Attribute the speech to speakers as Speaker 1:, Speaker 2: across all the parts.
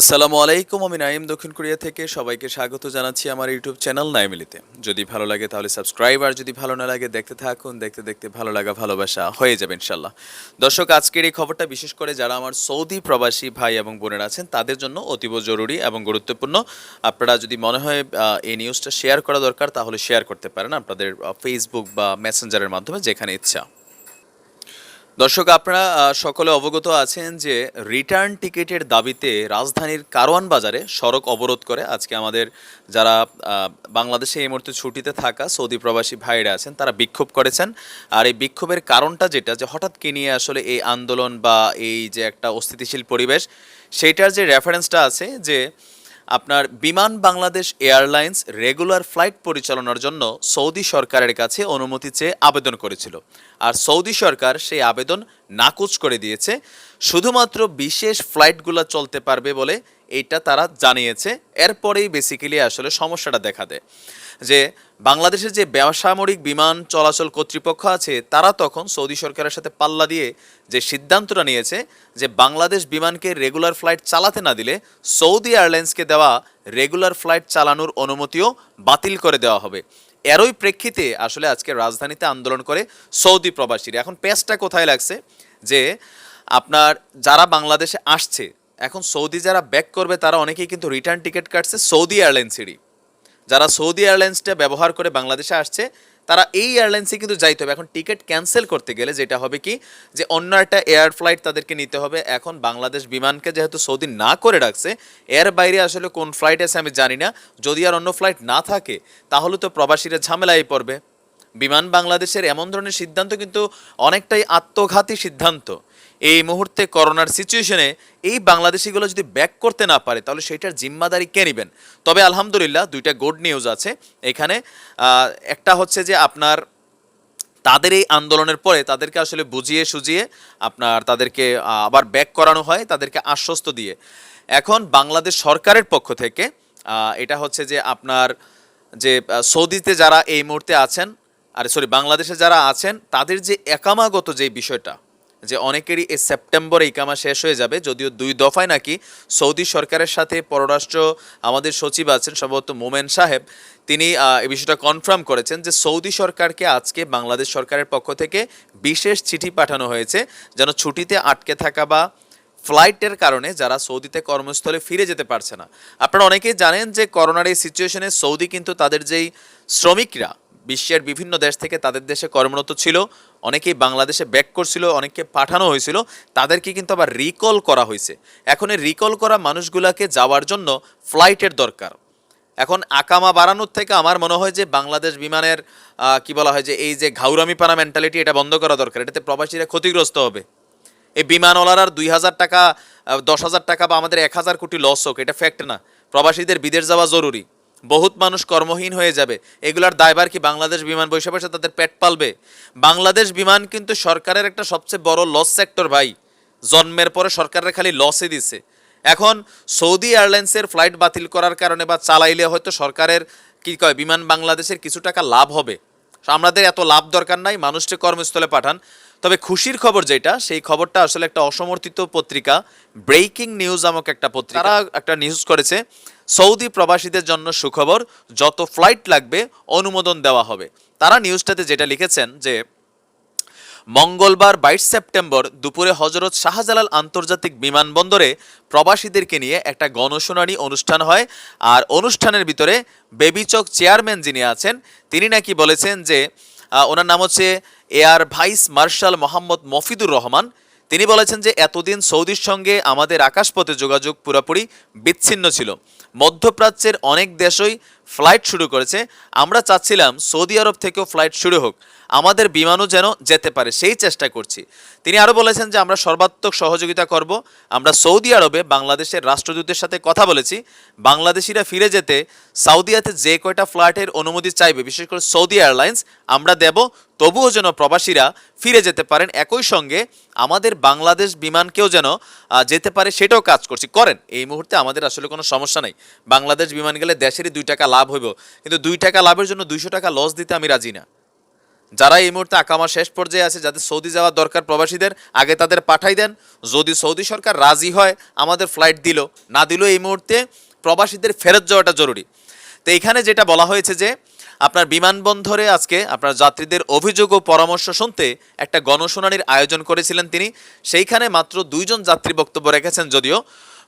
Speaker 1: আসসালামু আলাইকুম, আমি নাইম দক্ষিণ কোরিয়া থেকে। সবাইকে স্বাগত জানাচ্ছি আমার ইউটিউব চ্যানেল নাইমিলিতে যদি ভালো লাগে তাহলে সাবস্ক্রাইব, আর যদি ভালো না লাগে দেখতে থাকুন, দেখতে দেখতে ভালো লাগা, ভালোবাসা হয়ে যাবে ইনশাল্লাহ দর্শক, আজকের এই খবরটা বিশেষ করে যারা আমার সৌদি প্রবাসী ভাই এবং বোনেরা আছেন, তাদের জন্য অতীব জরুরি এবং গুরুত্বপূর্ণ। আপনারা যদি মনে হয় এই নিউজটা শেয়ার করা দরকার, তাহলে শেয়ার করতে পারেন আপনাদের ফেসবুক বা মেসেঞ্জারের মাধ্যমে, যেখানে ইচ্ছা। দর্শক, আপনারা সকলে অবগত আছেন যে রিটার্ন টিকিটের দাবিতে রাজধানীর কারওয়ান বাজারে সড়ক অবরোধ করে আজকে আমাদের যারা বাংলাদেশে এই মুহূর্তে ছুটিতে থাকা সৌদি প্রবাসী ভাইরা আছেন, তারা বিক্ষোভ করেছেন। আর এই বিক্ষোভের কারণটা যেটা, যে হঠাৎ কি নিয়ে আসলে এই আন্দোলন বা এই যে একটা অস্থিতিশীল পরিবেশ, সেইটার যে রেফারেন্সটা আছে যে আপনার বিমান বাংলাদেশ এয়ারলাইন্স রেগুলার ফ্লাইট পরিচালনার জন্য সৌদি সরকারের কাছে অনুমতি চেয়ে আবেদন করেছিল। আর সৌদি সরকার সেই আবেদন নাকচ করে দিয়েছে। শুধুমাত্র বিশেষ ফ্লাইটগুলো চলতে পারবে বলে এইটা তারা জানিয়েছে। এরপরেই বেসিক্যালি আসলে সমস্যাটা দেখা দেয়। যে বাংলাদেশের যে বেসামরিক বিমান চলাচল কর্তৃপক্ষ আছে, তারা তখন সৌদি সরকারের সাথে পাল্লা দিয়ে যে সিদ্ধান্তটা নিয়েছে যে বাংলাদেশ বিমানকে রেগুলার ফ্লাইট চালাতে না দিলে সৌদি এয়ারলাইন্সকে দেওয়া রেগুলার ফ্লাইট চালানোর অনুমতিও বাতিল করে দেওয়া হবে। এরই প্রেক্ষিতে আসলে আজকে রাজধানীতে আন্দোলন করে সৌদি প্রবাসীরা। এখন পেঁচটা কোথায় লাগছে? যে আপনার যারা বাংলাদেশে আসছে, এখন সৌদি যারা ব্যাক করবে, তারা অনেকেই কিন্তু রিটার্ন টিকিট কাটছে সৌদি এয়ারলাইন্সেরই। যারা সৌদি এয়ারলাইন্সটা ব্যবহার করে বাংলাদেশে আসছে, তারা এই এয়ারলাইন্সে কিন্তু যাইতে হবে। এখন টিকিট ক্যান্সেল করতে গেলে যেটা হবে কি, যে অন্য একটা এয়ার ফ্লাইট তাদেরকে নিতে হবে। এখন বাংলাদেশ বিমানকে যেহেতু সৌদি না করে রাখছে, এর বাইরে আসলে কোন ফ্লাইট আছে আমি জানি না। যদি আর অন্য ফ্লাইট না থাকে, তাহলে তো প্রবাসীরা ঝামেলায় পড়বে। বিমান বাংলাদেশের এমন ধরনের সিদ্ধান্ত কিন্তু অনেকটাই আত্মঘাতী সিদ্ধান্ত। এই মুহূর্তে করোনার সিচুয়েশনে এই বাংলাদেশিগুলো যদি ব্যাক করতে না পারে, তাহলে সেটার জিম্মাদারি কে নেবেন? তবে আলহামদুলিল্লাহ দুইটা গুড নিউজ আছে। এখানে একটা হচ্ছে যে আপনার তাদের এই আন্দোলনের পরে তাদেরকে আসলে বুঝিয়ে সুজিয়ে আপনার তাদেরকে আবার ব্যাক করানো হয়, তাদেরকে আশ্বস্ত দিয়ে। এখন বাংলাদেশ সরকারের পক্ষ থেকে এটা হচ্ছে যে আপনার যে সৌদিতে যারা এই মুহূর্তে আছেন, আর সরি বাংলাদেশে যারা আছেন, তাদের যে একামাগত যে বিষয়টা যে অনেকেরই এই সেপ্টেম্বরে ইকামা শেষ হয়ে যাবে, যদিও দুই দফায় নাকি সৌদি সরকারের সাথে পররাষ্ট্র আমাদের সচিব আছেন সম্ভবত মোমেন সাহেব। তিনি এই বিষয়টা কনফার্ম করেছেন যে সৌদি সরকারকে আজকে বাংলাদেশ সরকারের পক্ষ থেকে বিশেষ চিঠি পাঠানো হয়েছে, যেন ছুটিতে আটকে থাকা বা ফ্লাইটের কারণে যারা সৌদিতে কর্মস্থলে ফিরে যেতে পারছে না। আপনারা অনেকেই জানেন যে করোনার এই সিচুয়েশনে সৌদি কিন্তু তাদের যেই শ্রমিকরা বিশ্বের বিভিন্ন দেশ থেকে তাদের দেশে কর্মরত ছিল, অনেকেই বাংলাদেশে ব্যাক করছিল, অনেককে পাঠানো হয়েছিল, তাদেরকে কিন্তু আবার রিকল করা হয়েছে। এখন এই রিকল করা মানুষগুলাকে যাওয়ার জন্য ফ্লাইটের দরকার। এখন আকামা বাড়ানোর থেকে আমার মনে হয় যে বাংলাদেশ বিমানের কি বলা হয় যে এই যে ঘাউরামি পানা মেন্টালিটি এটা বন্ধ করা দরকার। এটাতে প্রবাসীরা ক্ষতিগ্রস্ত হবে। এই বিমানওয়ালার দুই হাজার টাকা দশ হাজার টাকা বা আমাদের এক হাজার কোটি লস হোক, এটা ফ্যাক্ট না। প্রবাসীদের বিদেশ যাওয়া জরুরি। বহুত মানুষ কর্মহীন হয়ে যাবে। এগুলার দায়ভার কি বাংলাদেশ বিমান বসে তাদের পেট পালবে? বাংলাদেশ বিমান কিন্তু সরকারের একটা সবচেয়ে বড় লস সেক্টর ভাই। জন্মের পরে সরকারের খালি লসে দিছে। এখন সৌদি এয়ারলাইন্সের ফ্লাইট বাতিল করার কারণে বা চালাইলে হয়তো সরকারের, কি কয়, বিমান বাংলাদেশের কিছু টাকা লাভ হবে। আমাদের এত লাভ দরকার নাই, মানুষকে কর্মস্থলে পাঠান। তবে খুশির খবর যেটা, সেই খবরটা আসলে একটা অসমর্থিত পত্রিকা ব্রেকিং নিউজ নামক একটা পত্রিকা। তারা একটা নিউজ করেছে সৌদি প্রবাসীদের জন্য সুখবর, যত ফ্লাইট লাগবে, অনুমোদন দেওয়া হবে। তারা নিউজটাতে যেটা লিখেছেন যে, মঙ্গলবার বাইশ সেপ্টেম্বর দুপুরে হজরত শাহজালাল আন্তর্জাতিক বিমানবন্দরে প্রবাসীদেরকে নিয়ে একটা গণশুনানি অনুষ্ঠান হয় আর অনুষ্ঠানের ভিতরে বেবিচক চেয়ারম্যান যিনি আছেন, তিনি নাকি বলেছেন যে ওনার নাম হচ্ছে air vice marshal Mohammad Mofidur Rahman. তিনি বলেছেন যে, এতদিন সৌদির সঙ্গে আমাদের আকাশপথে যোগাযোগ পুরোপুরি বিচ্ছিন্ন ছিল। মধ্যপ্রাচ্যের অনেক দেশই ফ্লাইট শুরু করেছে। আমরা চাচ্ছিলাম সৌদি আরব থেকেও ফ্লাইট শুরু হোক। আমাদের বিমানও যেন যেতে পারে, সেই চেষ্টা করছি। তিনি আরও বলেছেন যে, আমরা সর্বাত্মক সহযোগিতা করব। আমরা সৌদি আরবে বাংলাদেশের রাষ্ট্রদূতের সাথে কথা বলেছি। বাংলাদেশিরা ফিরে যেতে সাউদিয়াতে যে কয়টা ফ্লাইটের অনুমতি চাইবে, বিশেষ করে সৌদি এয়ারলাইন্স, আমরা দেব তবুও যেন প্রবাসীরা ফিরে যেতে পারেন একই সঙ্গে আমাদের বাংলাদেশ বিমানকেও যেন যেতে পারে সেটাও কাজ করছি। করেন, এই মুহূর্তে আমাদের আসলে কোনো সমস্যা নেই। বাংলাদেশ বিমান গেলে দেশেরই দুই টাকা লাভ হইব। কিন্তু দুই টাকা লাভের জন্য দুইশো টাকা লস দিতে আমি রাজি না। যারা এই মুহূর্তে আকামা শেষ পর্যায়ে আছে, যাদের সৌদি যাওয়ার দরকার প্রবাসীদের, আগে তাদের পাঠাই দেন। যদি সৌদি সরকার রাজি হয়, আমাদের ফ্লাইট দিল। না দিল এই মুহূর্তে প্রবাসীদের ফেরত যাওয়াটা জরুরি। তো এখানে যেটা বলা হয়েছে যে আপনার বিমানবন্দরে আজকে আপনার যাত্রীদের অভিযোগ ও পরামর্শ শুনতে একটা গণশুনানির আয়োজন করেছিলেন তিনি। সেইখানে মাত্র দুইজন যাত্রী বক্তব্য রেখেছেন যদিও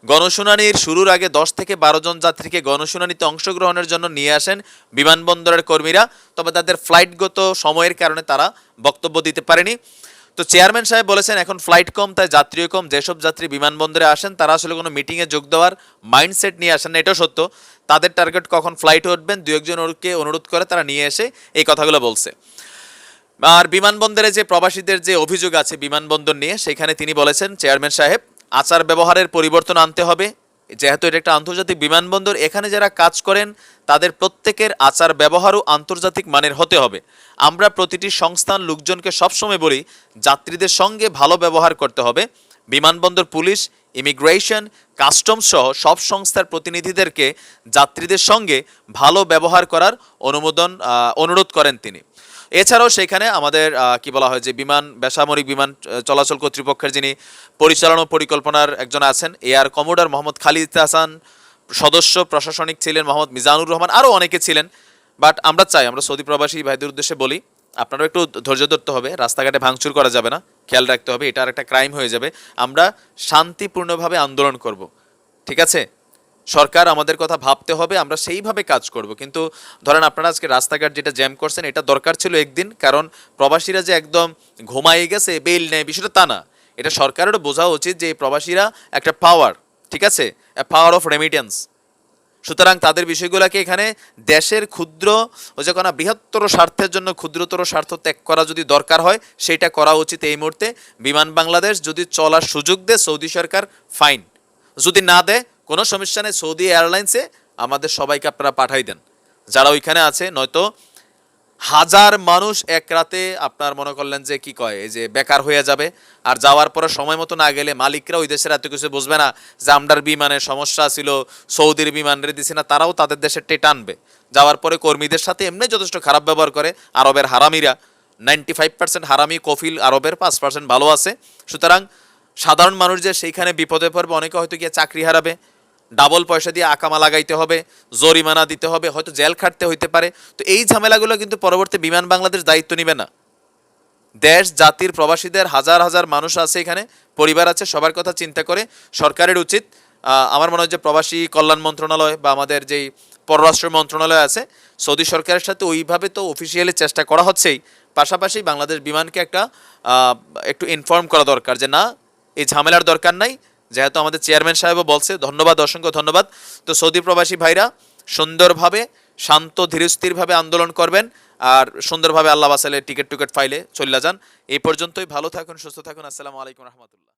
Speaker 1: গণশুনানির শুরুর আগে দশ থেকে বারো জন যাত্রীকে গণশুনানিতে অংশগ্রহণের জন্য নিয়ে আসেন বিমানবন্দরের কর্মীরা, তবে তাদের ফ্লাইটগত সময়ের কারণে তারা বক্তব্য দিতে পারেনি। তো চেয়ারম্যান সাহেব বলেছেন, এখন ফ্লাইট কম, তাই যাত্রীও কম। যেসব যাত্রী বিমানবন্দরে আসেন, তারা আসলে কোনো মিটিংয়ে যোগ দেওয়ার মাইন্ডসেট নিয়ে আসেন না। এটাও সত্য। তাদের টার্গেট কখন ফ্লাইট উঠবেন, দু একজন ওরকে অনুরোধ করে তারা নিয়ে এসে এই কথাগুলো বলছে। আর বিমানবন্দরে যে প্রবাসীদের যে অভিযোগ আছে বিমানবন্দর নিয়ে, সেখানে তিনি বলেছেন, চেয়ারম্যান সাহেব আচার ব্যবহারের পরিবর্তন আনতে হবে। যেহেতু এটা একটা আন্তর্জাতিক বিমানবন্দর, এখানে যারা কাজ করেন, তাদের প্রত্যেকের আচার ব্যবহারও আন্তর্জাতিক মানের হতে হবে। আমরা প্রতিটি সংস্থান লোকজনকে সবসময় বলি, যাত্রীদের সঙ্গে ভালো ব্যবহার করতে হবে। বিমানবন্দর পুলিশ, ইমিগ্রেশন, কাস্টমস সহ সব সংস্থার প্রতিনিধিদেরকে যাত্রীদের সঙ্গে ভালো ব্যবহার করার অনুমোদন অনুরোধ করেন তিনি। এছাড়াও সেখানে আমাদের কি বলা হয় যে বিমান, বেসামরিক বিমান চলাচল কর্তৃপক্ষের যিনি পরিচালনা পরিকল্পনার একজন আছেন এয়ার কমোডার মোহাম্মদ খালিদ হাসান, সদস্য প্রশাসনিক ছিলেন মোহাম্মদ মিজানুর রহমান, আরও অনেকে ছিলেন। বাট আমরা চাই, আমরা সৌদি প্রবাসী ভাইদের উদ্দেশ্যে বলি, আপনারও একটু ধৈর্য ধরতে হবে, রাস্তাঘাটে ভাঙচুর করা যাবে না, খেয়াল রাখতে হবে, এটা আর একটা ক্রাইম হয়ে যাবে। আমরা শান্তিপূর্ণভাবে আন্দোলন করব, ঠিক আছে? সরকার আমাদের কথা ভাবতে হবে, আমরা সেইভাবে কাজ করব। কিন্তু ধরেন আপনারা আজকে রাস্তাঘাট যেটা জ্যাম করছেন, এটা দরকার ছিল একদিন, কারণ প্রবাসীরা যে একদম ঘুমাই গেছে বেল নেয় বিষয়টা তা না। এটা সরকারেরও বোঝা উচিত যে প্রবাসীরা একটা পাওয়ার ঠিক আছে? পাওয়ার অফ রেমিটেন্স সুতরাং তাদের বিষয়গুলোকে এখানে দেশের ক্ষুদ্র ও যে কোনো বৃহত্তর স্বার্থের জন্য ক্ষুদ্রতর স্বার্থ ত্যাগ করা যদি দরকার হয়, সেটা করা উচিত এই মুহূর্তে। বিমান বাংলাদেশ যদি চলার সুযোগ দেয়, সৌদি সরকার ফাইন যদি না দেয় কোনো সমস্যা নেই, সৌদি এয়ারলাইন্সে আমাদের সবাইকে আপনারা পাঠাই দেন। যারা ওইখানে আছে, নয়তো হাজার মানুষ এক রাতে আপনার মনে করলেন যে কি কয়, এই যে বেকার হয়ে যাবে, আর যাওয়ার পরে সময় মতো না গেলে মালিকরা ওই দেশের এত কিছু বুঝবে না যে আমরার বিমানের সমস্যা ছিল, সৌদির বিমান দিছে না, তারাও তাদের দেশের টে টানবে যাওয়ার পরে কর্মীদের সাথে এমনি যথেষ্ট খারাপ ব্যবহার করে, আরবের হারামিরা। নাইনটি ফাইভ পার্সেন্ট হারামি, কফিল আরবের পাঁচ পার্সেন্ট ভালো আছে। সুতরাং সাধারণ মানুষ যে সেইখানে বিপদে পড়বে, অনেকে হয়তো গিয়ে চাকরি হারাবে। ডাবল পয়সা দিয়ে আকামা লাগাইতে হবে, জরিমানা দিতে হবে, হয়তো জেল খাটতে হইতে পারে। তো এই ঝামেলাগুলো কিন্তু পরবর্তী বিমান বাংলাদেশ দায়িত্ব নেবে না। দেশ, জাতির, প্রবাসীদের হাজার হাজার মানুষ আছে এখানে, পরিবার আছে, সবার কথা চিন্তা করে সরকারের উচিত আমার মনে হয় যে প্রবাসী কল্যাণ মন্ত্রণালয় বা আমাদের যেই পররাষ্ট্র মন্ত্রণালয় আছে, সৌদি সরকারের সাথে ওইভাবে তো অফিসিয়ালি চেষ্টা করা হচ্ছেই। পাশাপাশি বাংলাদেশ বিমানকে একটা একটু ইনফর্ম করা দরকার যে না, এই ঝামেলার দরকার নাই যেহেতু আমাদের চেয়ারম্যান সাহেবও বলছে, ধন্যবাদ, অসংখ্য ধন্যবাদ। তো সৌদি প্রবাসী ভাইরা, সুন্দরভাবে, শান্ত, ধীরস্থিরভাবে আন্দোলন করবেন আর সুন্দরভাবে আল্লাহ বাসালে টিকিট টুকেট ফাইলে চল্লা যান। এই পর্যন্তই, ভালো থাকুন, সুস্থ থাকুন, আসসালামু আলাইকুম, রহমতুল্লাহ।